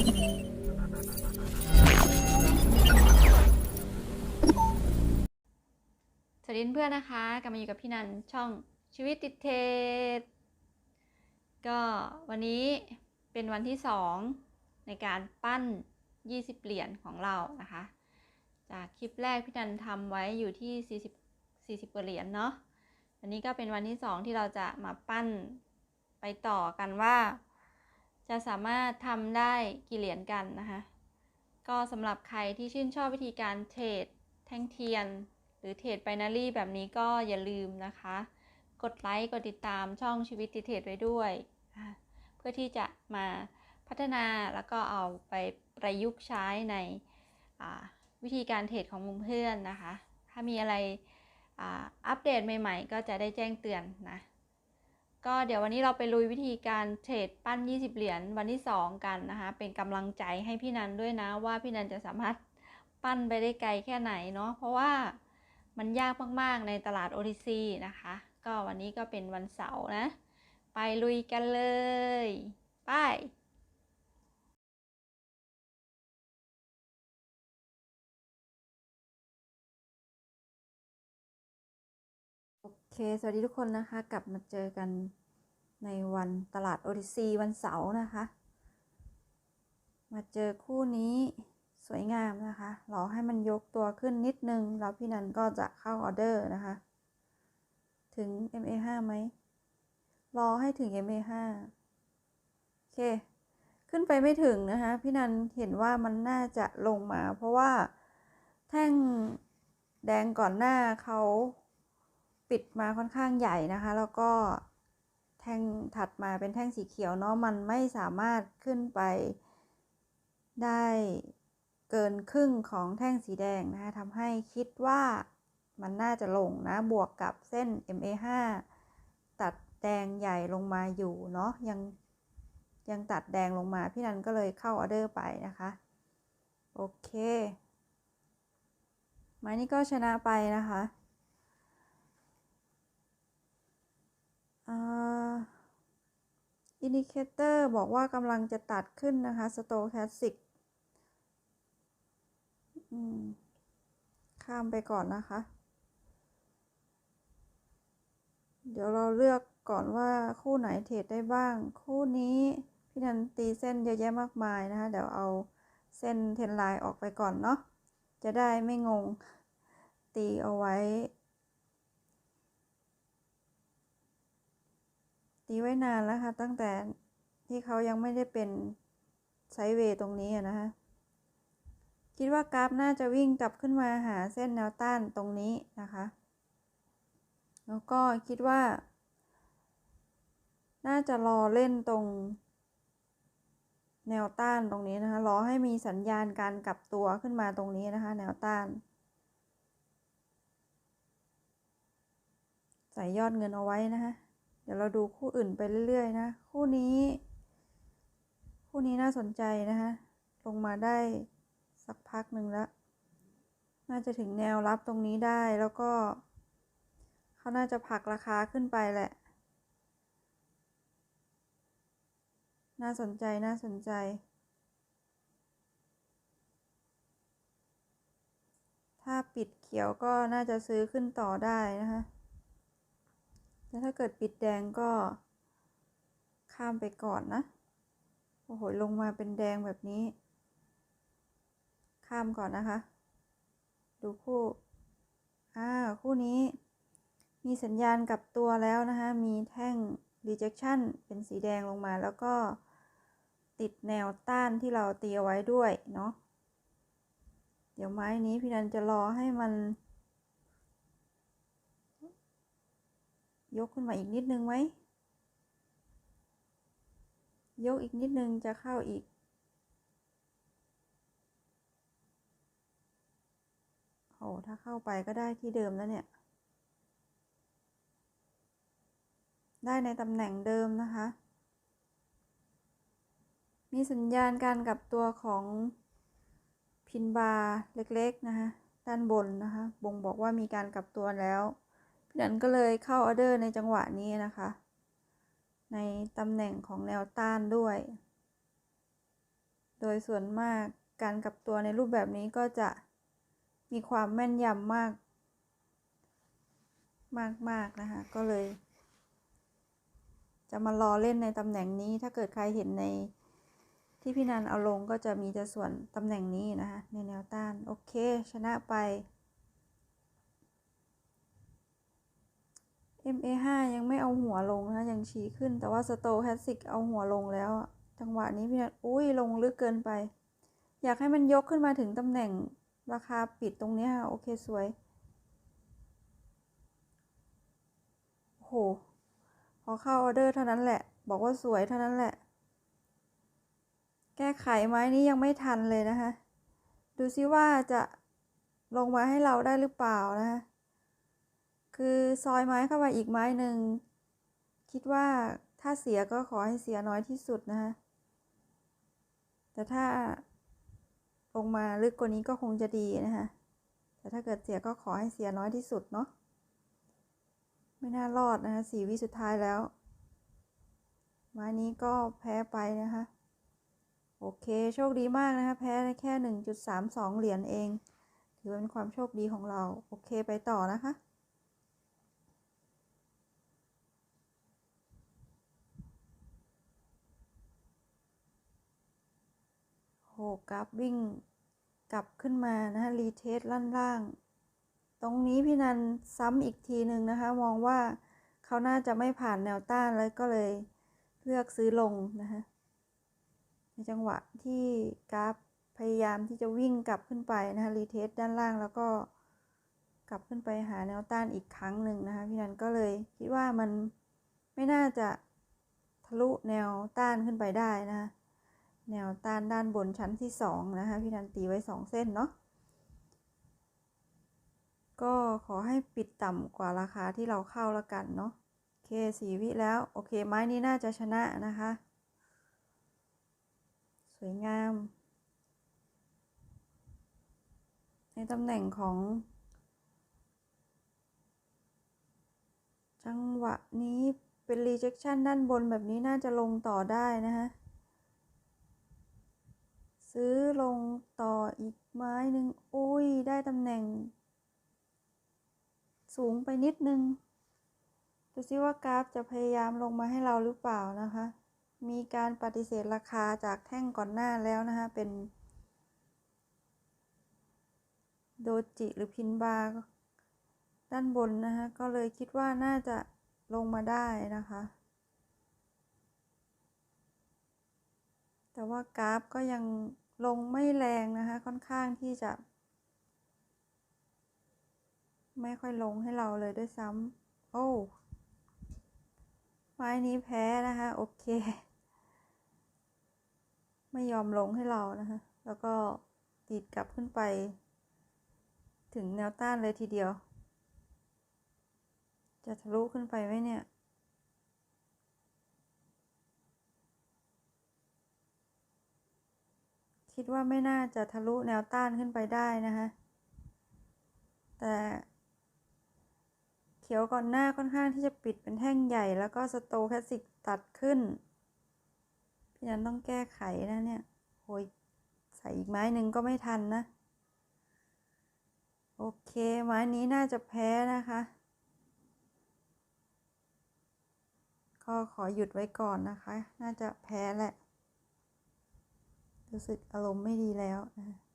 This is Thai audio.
สวัสดีเพื่อนนะคะกลับมาอยู่กับพี่นันช่องชีวิตติดเทรดก็วันนี้เป็นวันที่ 2 ในการปั้น 20 เหรียญของเรานะคะ จากคลิปแรกพี่นันทำไว้อยู่ที่ 40 40กว่าเหรียญเนาะวันนี้ก็เป็นวันที่ 2 ที่เราจะมาปั้นไปต่อกันว่า จะสามารถทำได้กี่เหรียญกันนะคะ ก็สำหรับใครที่ชื่นชอบวิธีการเทรดแท่งเทียน หรือเทรดไบนารี่แบบนี้ก็อย่าลืมนะคะ กดไลค์กดติดตามช่องชีวิตติเทรดไว้ด้วย เพื่อที่จะมาพัฒนาแล้วก็เอาไปประยุกต์ใช้ในวิธีการเทรดของมุมเพื่อนนะคะ ถ้ามีอะไรอัปเดตใหม่ ๆ ก็จะได้แจ้งเตือนนะ ก็เดี๋ยววันนี้เราไปลุยวิธีการเทรดปั้น 20 เหรียญวันที่ 2 กันนะคะ เป็นกำลังใจให้พี่นันด้วยนะว่าพี่นันจะสามารถปั้นไปได้ไกลแค่ไหนเนาะเพราะว่ามันยากมากๆในตลาด OTC นะคะ ก็วันนี้ก็เป็นวันเสาร์นะ ไปลุยกันเลย ไป ค สวัสดีทุกคนนะคะ กลับมาเจอกันในวันตลาดโอดิซีวันเสาร์นะคะ มาเจอคู่นี้สวยงามนะคะ รอให้มันยกตัวขึ้นนิดนึง แล้วพี่นันก็จะเข้าออเดอร์นะคะ ถึง MA5 ไหม รอให้ถึง MA5 โอเค ขึ้นไปไม่ถึงนะคะ พี่นันเห็นว่ามันน่าจะลงมา เพราะว่าแท่งแดงก่อนหน้าเขา ปิดมาค่อนข้างใหญ่นะคะ แล้วก็แท่งถัดมาเป็นแท่งสีเขียวเนาะมันไม่สามารถขึ้นไปได้เกินครึ่งของแท่งสีแดงนะคะทำให้คิดว่ามันน่าจะลงนะ บวกกับเส้น MA5 ตัดแดงใหญ่ลงมาอยู่เนาะยังยังตัดแดงลงมา พี่นันก็เลยเข้าออเดอร์ไปนะคะ โอเคไม้นี้ก็ชนะไปนะคะ อินดิเคเตอร์บอกว่ากำลังจะตัดขึ้นนะคะสโตแคสติกข้ามไปก่อนนะคะ เดี๋ยวเราเลือกก่อนว่าคู่ไหนเทรดได้บ้าง คู่นี้พี่นันตีเส้นเยอะแยะมากมายนะคะ เดี๋ยวเอาเส้นเทนไลน์ออกไปก่อนเนาะจะได้ไม่งงตีเอาไว้ ตีไว้นานแล้วค่ะ ตั้งแต่ที่เขายังไม่ได้เป็นไซเวย์ตรงนี้นะคะ คิดว่ากราฟน่าจะวิ่งกลับขึ้นมาหาเส้นแนวต้านตรงนี้นะคะ แล้วก็คิดว่า น่าจะรอเล่นตรง แนวต้านตรงนี้นะคะ รอให้มีสัญญาณการกลับตัวขึ้นมาตรงนี้นะคะ แนวต้านใส่ยอดเงินเอาไว้นะคะ ดี๋ยวเราดูคู่อื่นไปเรื่อยๆนะ คู่นี้ คู่นี้น่าสนใจนะคะลงมาได้สักพักหนึ่งแล้ว น่าจะถึงแนวรับตรงนี้ได้แล้วก็ เขาน่าจะผลักราคาขึ้นไปแหละ น่าสนใจน่าสนใจถ้าปิดเขียวก็น่าจะซื้อขึ้นต่อได้นะคะ แต่ถ้าเกิดปิดแดงก็ข้ามไปก่อนนะ โอ้โห ลงมาเป็นแดงแบบนี้ ข้ามก่อนนะคะ ดูคู่ อ่า คู่นี้ มีสัญญาณกลับตัวแล้วนะคะ มีแท่ง rejection เป็นสีแดงลงมาแล้วก็ติดแนวต้านที่เราตีเอาไว้ด้วยเนาะ เดี๋ยวไม้นี้พี่นันจะรอให้มัน ยกขึ้นมาอีกนิดนึงไหม ยกอีกนิดนึงจะเข้าอีกโอ้ถ้าเข้าไปก็ได้ที่เดิมแล้วเนี่ย ได้ในตำแหน่งเดิมนะคะ มีสัญญาณการกลับตัวของพินบาร์เล็กๆนะคะ ด้านบนนะคะ บ่งบอกว่ามีการกลับตัวแล้ว พี่นันก็เลยเข้าออเดอร์ในจังหวะนี้นะคะ ในตำแหน่งของแนวต้านด้วย โดยส่วนมากการกลับตัวในรูปแบบนี้ก็จะมีความแม่นยำมาก มากมากนะคะ ก็เลย จะมารอเล่นในตำแหน่งนี้ ถ้าเกิดใครเห็นในที่พี่นันเอาลงก็จะมีแต่ส่วนตำแหน่งนี้นะคะในแนวต้าน โอเค ชนะไป MA5 ยังไม่เอาหัวลงนะยังชี้ขึ้น แต่ว่าสโตแคสซิกเอาหัวลงแล้วจังหวะนี้พี่นันอุ้ยลงลึกเกินไป อยากให้มันยกขึ้นมาถึงตำแหน่งราคาปิดตรงนี้ค่ะ โอเคสวยโอ้โห พอเข้าออเดอร์เท่านั้นแหละ บอกว่าสวยเท่านั้นแหละ แก้ไขไม้นี้ยังไม่ทันเลยนะคะ ดูซิว่าจะลงมาให้เราได้หรือเปล่านะคะ คือซอยไม้เข้ามาอีกไม้หนึ่ง คิดว่าถ้าเสียก็ขอให้เสียน้อยที่สุดนะคะแต่ถ้าลงมาลึกกว่านี้ก็คงจะดีนะคะแต่ถ้าเกิดเสียก็ขอให้เสียน้อยที่สุดเนาะไม่น่ารอดนะคะสี่วิสุดท้ายแล้วไม้นี้ก็แพ้ไปนะคะโอเค โชคดีมากนะคะ แพ้แค่หนึ่งจุดสามสองเหรียญเอง ถือเป็นความโชคดีของเรา โอเคไปต่อนะคะ หกราฟวิ่งกลับขึ้นมานะคะรีเทสล่างล่างตรงนี้พี่นันซ้ำอีกทีหนึ่งนะคะ มองว่าเขาน่าจะไม่ผ่านแนวต้านแล้วก็เลยเลือกซื้อลงนะคะในจังหวะที่กราฟพยายามที่จะวิ่งกลับขึ้นไปนะคะรีเทสด้านล่างแล้วก็กลับขึ้นไปหาแนวต้านอีกครั้งหนึ่งนะคะพี่นันก็เลยคิดว่ามันไม่น่าจะทะลุแนวต้านขึ้นไปได้นะคะ แนวต้านด้านบนชั้นที่สองนะคะ พี่นันตีไว้สองเส้นเนาะก็ขอให้ปิดต่ำกว่าราคาที่เราเข้าแล้วกันเนาะโอเคสีวิแล้ว โอเค ไม้นี้น่าจะชนะนะคะ สวยงาม ในตำแหน่งของ จังหวะนี้เป็น rejection ด้านบนแบบนี้น่าจะลงต่อได้นะคะ ซื้อลงต่ออีกไม้หนึ่งอุ้ย ได้ตำแหน่ง สูงไปนิดนึง ดูซิว่ากราฟจะพยายามลงมาให้เราหรือเปล่านะคะ มีการปฏิเสธราคาจากแท่งก่อนหน้าแล้วนะคะ เป็น โดจิหรือพินบาร์ด้านบนนะคะ ก็เลยคิดว่าน่าจะลงมาได้นะคะแต่ว่ากราฟก็ยัง ลงไม่แรงนะคะ ค่อนข้างที่จะ ไม่ค่อยลงให้เราเลยด้วยซ้ำโอ้ไม้นี้แพ้นะคะ โอเค ไม่ยอมลงให้เรานะคะ แล้วก็ติดกลับขึ้นไป ถึงแนวต้านเลยทีเดียว จะทะลุขึ้นไปไหมเนี่ย คิดว่าไม่น่าจะทะลุแนวต้านขึ้นไปได้นะคะแต่เขียวก่อนหน้าค่อนข้างที่จะปิดเป็นแท่งใหญ่แล้วก็สโตแคสติกตัดขึ้น พี่นันต้องแก้ไขนะเนี่ยโอ้ยใส่อีกไม้หนึ่งก็ไม่ทันนะ โอเค ไม้นี้น่าจะแพ้นะคะก็ขอหยุดไว้ก่อนนะคะ น่าจะแพ้แหละ รู้สึกอารมณ์ไม่ดีแล้วนะคะ